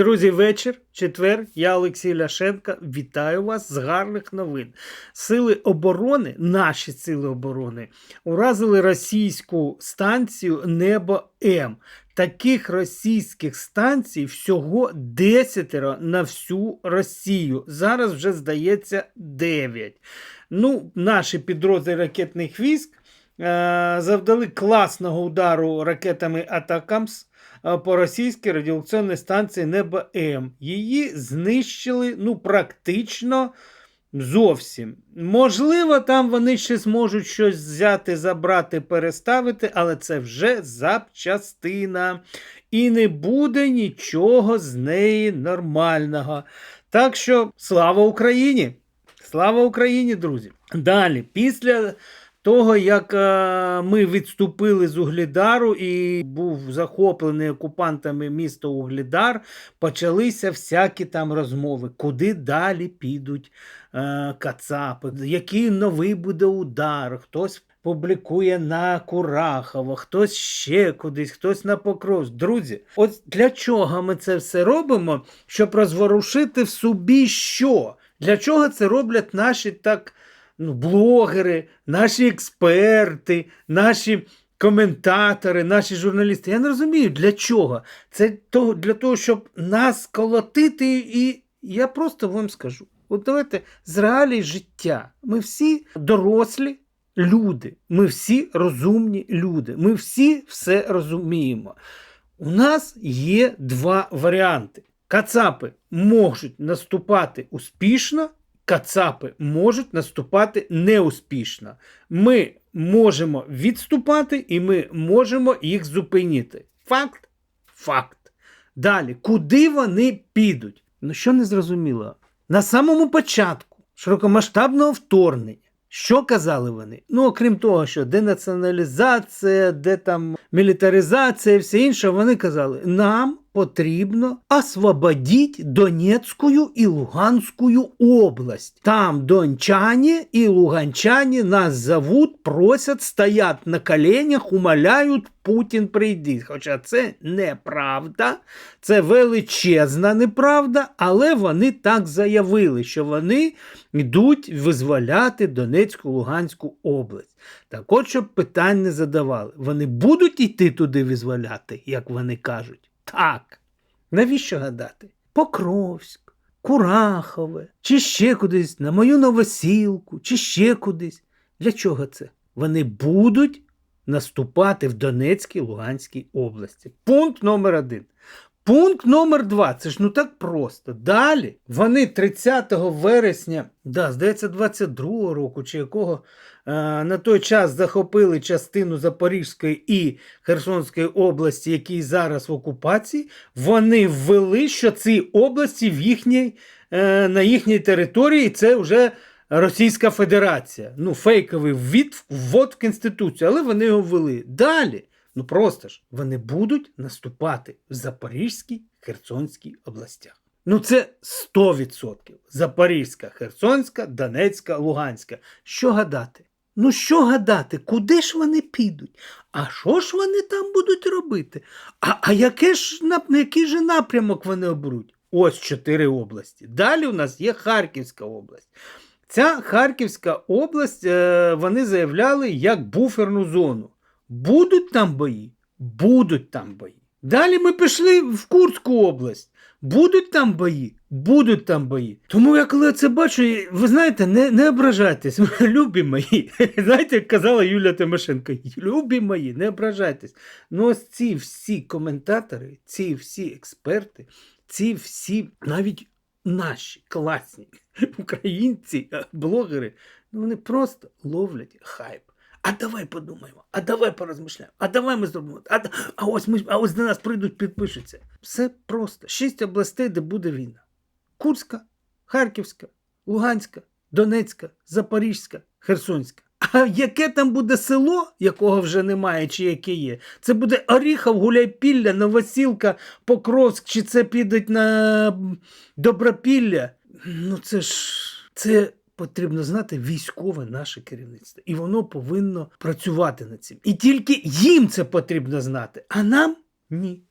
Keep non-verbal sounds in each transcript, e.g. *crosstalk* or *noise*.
Друзі, вечір, четвер. Я Олексій Ляшенко. Вітаю вас з гарних новин. Сили оборони, наші сили оборони, уразили російську станцію Небо М. Таких російських станцій всього 10 на всю Росію. Зараз вже здається 9. Ну, наші підрозділи ракетних військ е- завдали класного удару ракетами Атакамс по російській радіолокаційній станції Небо М. Її знищили ну, практично зовсім. Можливо, там вони ще зможуть щось взяти, забрати, переставити, але це вже запчастина. І не буде нічого з неї нормального. Так що слава Україні! Слава Україні, друзі! Далі, після того, як е, ми відступили з Углідару і був захоплений окупантами місто Углідар, почалися всякі там розмови, куди далі підуть е, Кацапи, який новий буде удар, хтось. Публікує на Курахово, хтось ще кудись, хтось на Покровськ. Друзі, от для чого ми це все робимо? Щоб розворушити в собі що? Для чого це роблять наші так ну, блогери, наші експерти, наші коментатори, наші журналісти. Я не розумію, для чого. Це для того, щоб нас колотити, і я просто вам скажу: от давайте з реалій життя. Ми всі дорослі люди, ми всі розумні люди, ми всі все розуміємо. У нас є два варіанти. Кацапи можуть наступати успішно, кацапи можуть наступати неуспішно. Ми можемо відступати і ми можемо їх зупинити. Факт? Факт. Далі, куди вони підуть? Ну що не зрозуміло? На самому початку широкомасштабного вторгнення. Що казали вони? Ну, окрім того, що денаціоналізація, де там мілітаризація і все інше, вони казали, нам потрібно освободити Донецьку і Луганську область. Там дончані і луганчані нас зовут, просять, стоять на коленях, умоляють, Путін прийди. Хоча це неправда, це величезна неправда, але вони так заявили, що вони йдуть визволяти Донецьку Луганську область. Так от, щоб питань не задавали, вони будуть йти туди визволяти, як вони кажуть. Так. Навіщо гадати? Покровськ, Курахове, чи ще кудись, на мою новосілку, чи ще кудись. Для чого це? Вони будуть наступати в Донецькій Луганській області. Пункт номер один. Пункт номер два. Це ж ну так просто. Далі вони 30 вересня, да, здається, 22-го року, чи якого е, на той час захопили частину Запорізької і Херсонської області, які зараз в окупації. Вони ввели, що ці області в їхній, е, на їхній території це вже. Російська Федерація. Ну, фейковий ввід, ввод в Конституцію, але вони його ввели. Далі. Ну просто ж, вони будуть наступати в Запорізькій, Херсонській областях. Ну, це 100%. Запорізька, Херсонська, Донецька, Луганська. Що гадати? Ну, що гадати, куди ж вони підуть? А що ж вони там будуть робити? А а яке ж, на який же напрямок вони оберуть? Ось чотири області. Далі у нас є Харківська область. Ця Харківська область е, вони заявляли як буферну зону. Будуть там бої? Будуть там бої. Далі ми пішли в Курську область. Будуть там бої? Будуть там бої. Тому я коли це бачу, ви знаєте, не не ображайтесь, *laughs* любі мої. *laughs* Знаєте, як казала Юлія Тимошенко, любі мої, не ображайтесь. Ну ось ці всі коментатори, ці всі експерти, ці всі навіть наші класні *laughs* українці, блогери, ну вони просто ловлять хайп. А давай подумаємо, а давай порозмишляємо, а давай ми зробимо. А, а ось ми, а ось до нас прийдуть, підпишуться. Все просто. Шість областей, де буде війна: Курська, Харківська, Луганська, Донецька, Запорізька, Херсонська. А яке там буде село, якого вже немає, чи яке є? Це буде Оріхов, Гуляйпілля, Новосілка, Покровськ, чи це підуть на Добропілля? Ну це ж це потрібно знати військове наше керівництво. І воно повинно працювати над цим. І тільки їм це потрібно знати. А нам ні.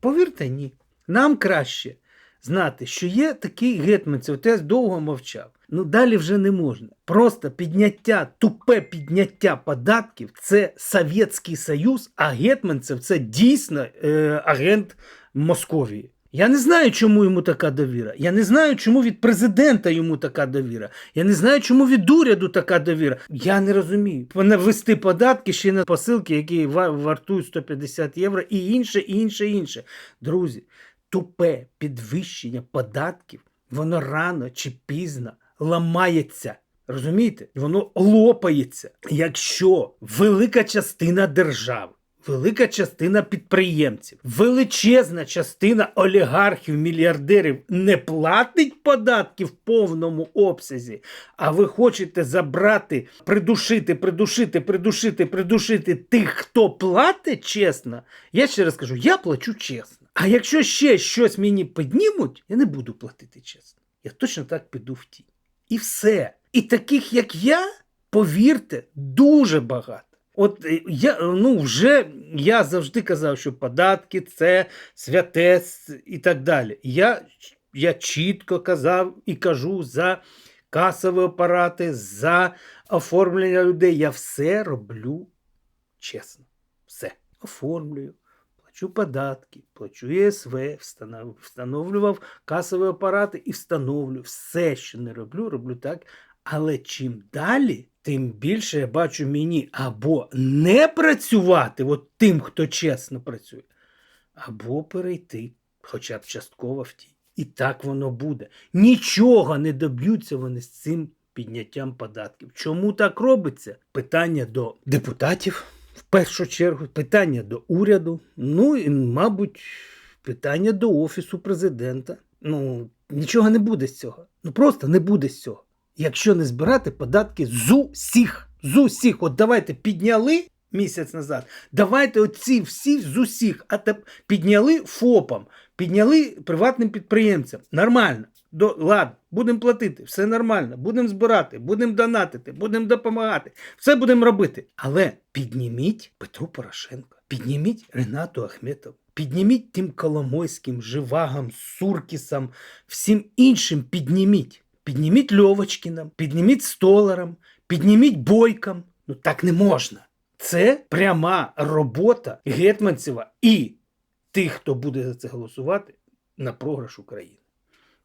Повірте, ні. Нам краще знати, що є такий гетьманцев, от я довго мовчав. Ну далі вже не можна. Просто підняття, тупе підняття податків це Совєтський Союз, а гетьманцев це дійсно е, агент Московії. Я не знаю, чому йому така довіра. Я не знаю, чому від президента йому така довіра. Я не знаю, чому від уряду така довіра. Я не розумію. Мене ввести податки ще на посилки, які ва- вартують 150 євро, і інше, і інше, і інше. Друзі, тупе підвищення податків, воно рано чи пізно ламається. Розумієте? Воно лопається. Якщо велика частина держави, велика частина підприємців, величезна частина олігархів, мільярдерів не платить податки в повному обсязі, а ви хочете забрати, придушити, придушити, придушити, придушити тих, хто платить чесно, я ще раз кажу, я плачу чесно. А якщо ще щось мені піднімуть, я не буду платити чесно. Я точно так піду в тінь. І все. І таких, як я, повірте, дуже багато. От е, я ну вже я завжди казав, що податки це святе і так далі. Я, я чітко казав і кажу за касові апарати, за оформлення людей. Я все роблю чесно. Все. Оформлюю, плачу податки, плачу ЄСВ, встановлював касові апарати і встановлюю. Все, що не роблю, роблю так. Але чим далі, тим більше я бачу мені або не працювати, от тим, хто чесно працює, або перейти, хоча б частково в тій. І так воно буде. Нічого не доб'ються вони з цим підняттям податків. Чому так робиться? Питання до депутатів, в першу чергу, питання до уряду, ну і, мабуть, питання до Офісу президента. Ну, нічого не буде з цього. Ну просто не буде з цього. Якщо не збирати податки з усіх. З усіх. От давайте підняли місяць назад. Давайте оці всі з усіх. А теп підняли ФОПам, підняли приватним підприємцям. Нормально. До, ладно, будемо платити, все нормально, будемо збирати, будемо донатити, будемо допомагати, все будемо робити. Але підніміть Петру Порошенко, підніміть Ренату Ахметову, підніміть тим Коломойським, Живагам, Суркісам, всім іншим підніміть. Підніміть Льовочкінам, підніміть Столарам, підніміть Бойкам. Ну так не можна. Це пряма робота Гетманцева і тих, хто буде за це голосувати, на програш України.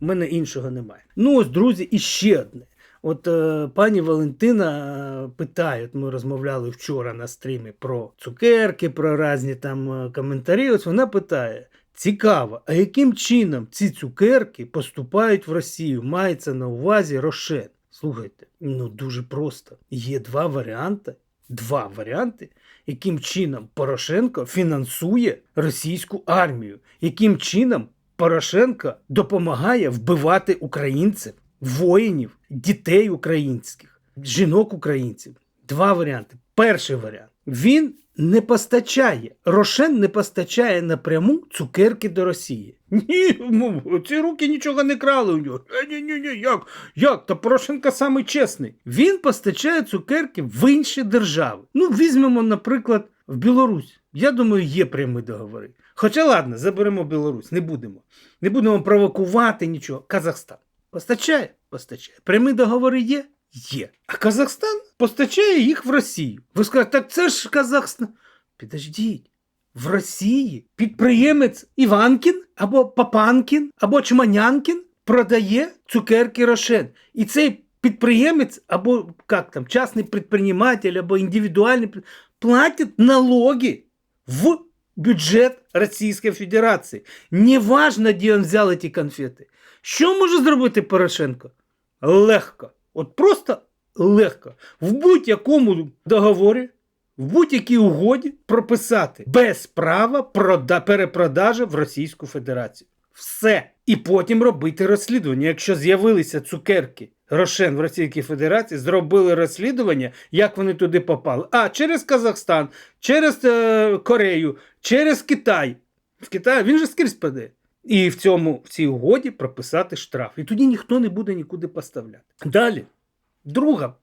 У мене іншого немає. Ну ось, друзі, і ще одне. От е, пані Валентина е, питає, от ми розмовляли вчора на стрімі про цукерки, про різні там е, коментарі. Ось вона питає: цікаво, а яким чином ці цукерки поступають в Росію? Мається на увазі Рошен. Слухайте, ну дуже просто. Є два варіанти. Два варіанти, яким чином Порошенко фінансує російську армію, яким чином Порошенко допомагає вбивати українців, воїнів, дітей українських, жінок українців. Два варіанти. Перший варіант. Він не постачає, Рошен не постачає напряму цукерки до Росії. Ні, ну, ці руки нічого не крали у нього. Ні, ні, ні, як? Як? Та Порошенко самий чесний. Він постачає цукерки в інші держави. Ну, візьмемо, наприклад, в Білорусь. Я думаю, є прямі договори. Хоча ладно, заберемо Білорусь, не будемо. Не будемо провокувати нічого. Казахстан постачає? Постачає. Прямі договори є? Є. А Казахстан постачає їх в Росію. Ви скажете, так це ж Казахстан. Підождіть. В Росії підприємець Іванкін або Папанкін або Чманянкін продає цукерки Рошен. І цей підприємець або як там, частний підприєматель або індивідуальний платить налоги в бюджет Російської Федерації. Неважно, де він взяв ці конфети. Що може зробити Порошенко? Легко. От просто легко. В будь-якому договорі, в будь-якій угоді прописати без права прода- перепродажу в Російську Федерацію. Все. І потім робити розслідування. Якщо з'явилися цукерки Рошен в Російській Федерації, зробили розслідування, як вони туди попали. А через Казахстан, через е, Корею, через Китай. В Китаї він же скрізь паде. І в цьому в цій угоді прописати штраф. І тоді ніхто не буде нікуди поставляти. Далі, друга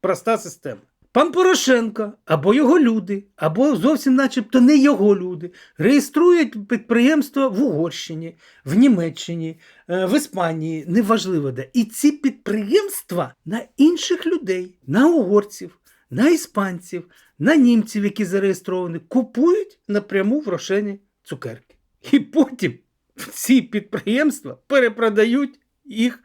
проста система. Пан Порошенко або його люди, або зовсім, начебто, не його люди, реєструють підприємства в Угорщині, в Німеччині, е, в Іспанії, неважливо де. І ці підприємства на інших людей, на угорців, на іспанців, на німців, які зареєстровані, купують напряму в Рошені цукерки. І потім ці підприємства перепродають їх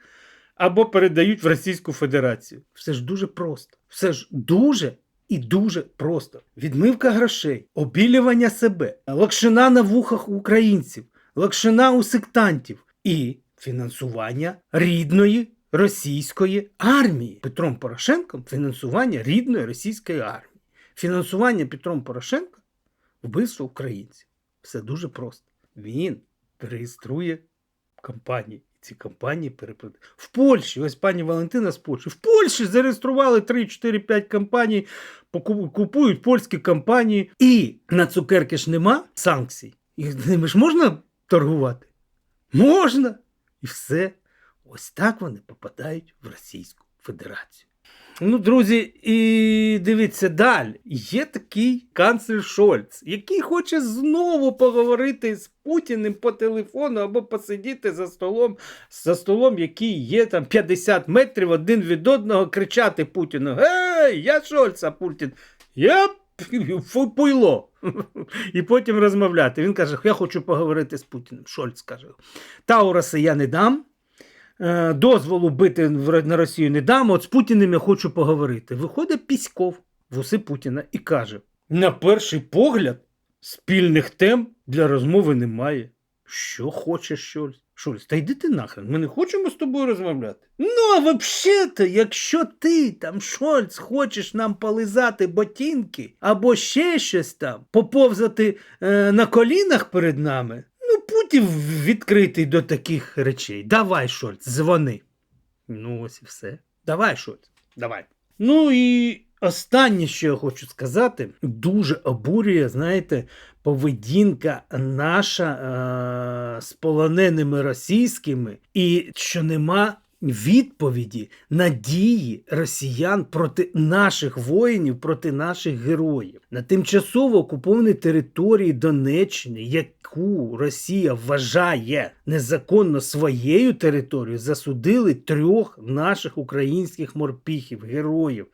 або передають в Російську Федерацію. Все ж дуже просто. Все ж дуже і дуже просто. Відмивка грошей, обілювання себе, лакшина на вухах українців, лакшина у сектантів і фінансування рідної російської армії. Петром Порошенком фінансування рідної російської армії. Фінансування Петром Порошенка вбивство українців. Все дуже просто. Він реєструє компанії. Ці компанії перепродають. В Польщі, ось пані Валентина з Польщі. В Польщі зареєстрували 3, 4, 5 компаній, купують польські компанії. І на цукерки ж нема санкцій. І ними ж можна торгувати? Можна. І все. Ось так вони попадають в Російську Федерацію. Ну, друзі, і дивіться далі. Є такий канцлер Шольц, який хоче знову поговорити з Путіним по телефону або посидіти за столом, за столом, який є там 50 метрів один від одного, кричати Путіну: Гей, я Шольц, а Путін. Я пуйло. *laughs* І потім розмовляти. Він каже: Я хочу поговорити з Путіним. Шольц каже: Таураси я не дам. Е, дозволу бити на Росію не дам, от з Путіним я хочу поговорити. Виходить Піськов в уси Путіна і каже: на перший погляд, спільних тем для розмови немає. Що хочеш, Шольц? Шольц, та йди ти нахрен, ми не хочемо з тобою розмовляти. Ну, а взагалі-то, якщо ти там, Шольц, хочеш нам полизати ботинки або ще щось там, поповзати е, на колінах перед нами, Путін відкритий до таких речей. Давай, Шольц, дзвони. Ну, ось і все. Давай, Шольц, давай. Ну і останнє, що я хочу сказати, дуже обурює, знаєте, поведінка наша е- з полоненими російськими, і що нема відповіді надії росіян проти наших воїнів, проти наших героїв на тимчасово окупованій території Донеччини, яку Росія вважає незаконно своєю територією, засудили трьох наших українських морпіхів, героїв,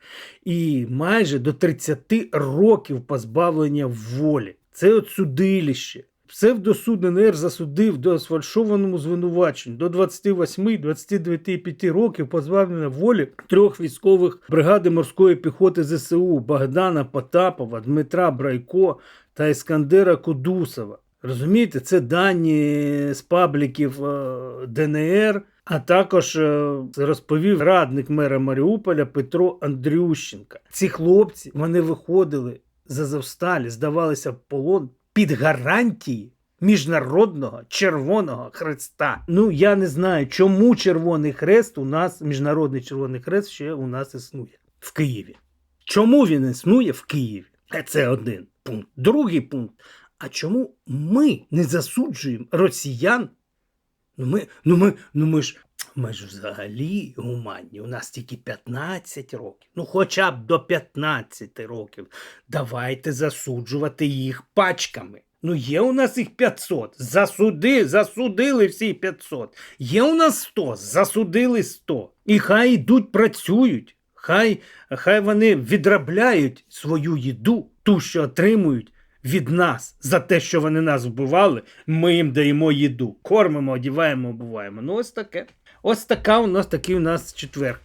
і майже до 30 років позбавлення волі. Це от судилище. Псевдосуд НР засудив до сфальшованому звинуваченню до 28-29,5 років позбавлення волі трьох військових бригади морської піхоти ЗСУ Богдана Потапова, Дмитра Брайко та Іскандера Кудусова. Розумієте, це дані з пабліків е, ДНР, а також е, розповів радник мера Маріуполя Петро Андрющенка. Ці хлопці вони виходили з Азовсталі, здавалися в полон під гарантії Міжнародного Червоного Хреста. Ну я не знаю, чому Червоний Хрест у нас, Міжнародний Червоний Хрест ще у нас існує в Києві. Чому він існує в Києві? Е, Це один пункт. Другий пункт. А чому ми не засуджуємо росіян? Ну ми, ну ми, ну ми ж. Ми ж взагалі гуманні, у нас тільки 15 років, ну хоча б до 15 років. Давайте засуджувати їх пачками. Ну, є у нас їх 500. Засуди, засудили всі 500. Є у нас 100, засудили 100. І хай йдуть працюють. Хай, хай вони відробляють свою їду, ту, що отримують від нас за те, що вони нас вбивали. Ми їм даємо їду. Кормимо, одіваємо, обуваємо. Ну, ось таке. Ось така у нас такий у нас четвер.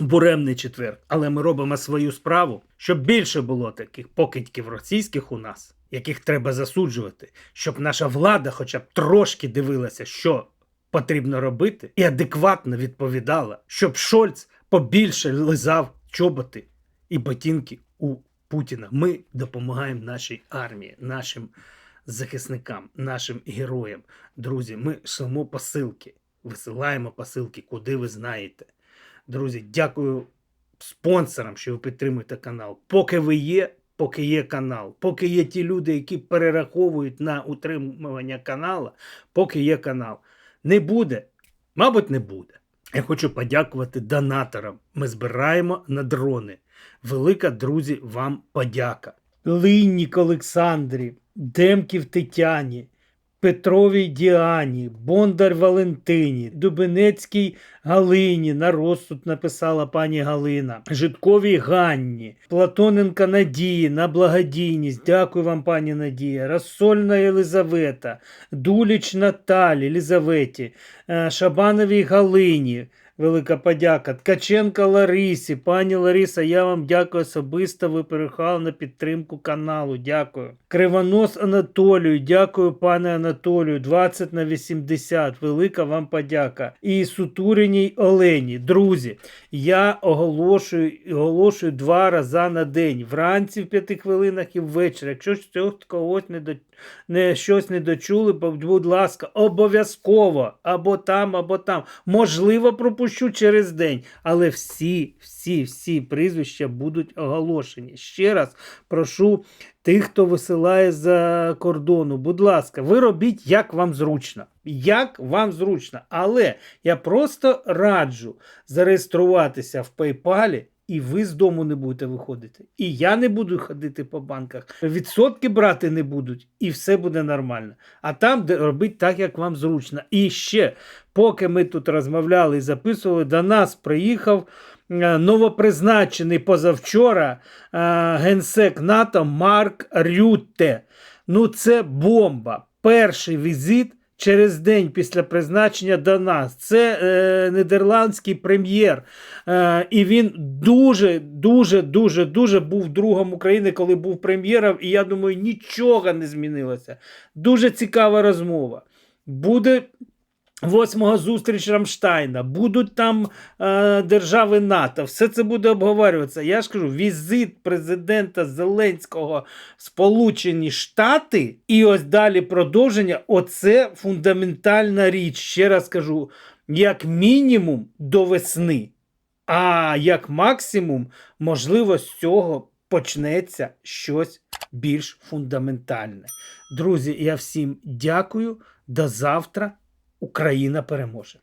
Буремний четвер. Але ми робимо свою справу, щоб більше було таких покидьків російських у нас, яких треба засуджувати, щоб наша влада хоча б трошки дивилася, що потрібно робити, і адекватно відповідала, щоб Шольц побільше лизав чоботи і ботинки у Путіна. Ми допомагаємо нашій армії, нашим захисникам, нашим героям. Друзі, ми шлемо посилки, висилаємо посилки, куди ви знаєте. Друзі, дякую спонсорам, що ви підтримуєте канал. Поки ви є, поки є канал, поки є ті люди, які перераховують на утримування канала, поки є канал. Не буде, мабуть, не буде. Я хочу подякувати донаторам. Ми збираємо на дрони. Велика, друзі, вам подяка. Линнік Олександрі, Демків Тетяні, Петровій Діані, Бондар Валентині, Дубинецькій Галині, на розсуд написала пані Галина, Житковій Ганні, Платоненка Надії на благодійність. Дякую вам, пані Надія, Рассольна Єлизавета, Дуліч Наталі, Єлизаветі, е, Шабановій Галині. Велика подяка. Ткаченка Ларисі. Пані Лариса, я вам дякую особисто. Ви перехали на підтримку каналу. Дякую. Кривонос Анатолію. Дякую, пане Анатолію. 20 на 80. Велика вам подяка. І Сутуриній Олені. Друзі, я оголошую, оголошую два рази на день. Вранці в п'яти хвилинах і ввечері. Якщо когось не до не щось не дочули, будь ласка, обов'язково або там, або там. Можливо, пропущу через день, але всі, всі, всі прізвища будуть оголошені. Ще раз прошу тих, хто висилає за кордону, будь ласка, ви робіть, як вам зручно. Як вам зручно. Але я просто раджу зареєструватися в PayPal і ви з дому не будете виходити. І я не буду ходити по банках. Відсотки брати не будуть, і все буде нормально. А там де робіть так, як вам зручно. І ще, поки ми тут розмовляли і записували, до нас приїхав е, новопризначений позавчора е, генсек НАТО Марк Рютте. Ну, це бомба. Перший візит через день після призначення до нас. Це е, нідерландський прем'єр. Е, і він дуже, дуже, дуже, дуже був другом України, коли був прем'єром. І я думаю, нічого не змінилося. Дуже цікава розмова. Буде. Восьмого зустріч Рамштайна, будуть там е, держави НАТО, все це буде обговорюватися. Я ж кажу, візит президента Зеленського в Сполучені Штати і ось далі продовження оце фундаментальна річ. Ще раз кажу, як мінімум до весни, а як максимум, можливо, з цього почнеться щось більш фундаментальне. Друзі, я всім дякую. До завтра. Україна переможе.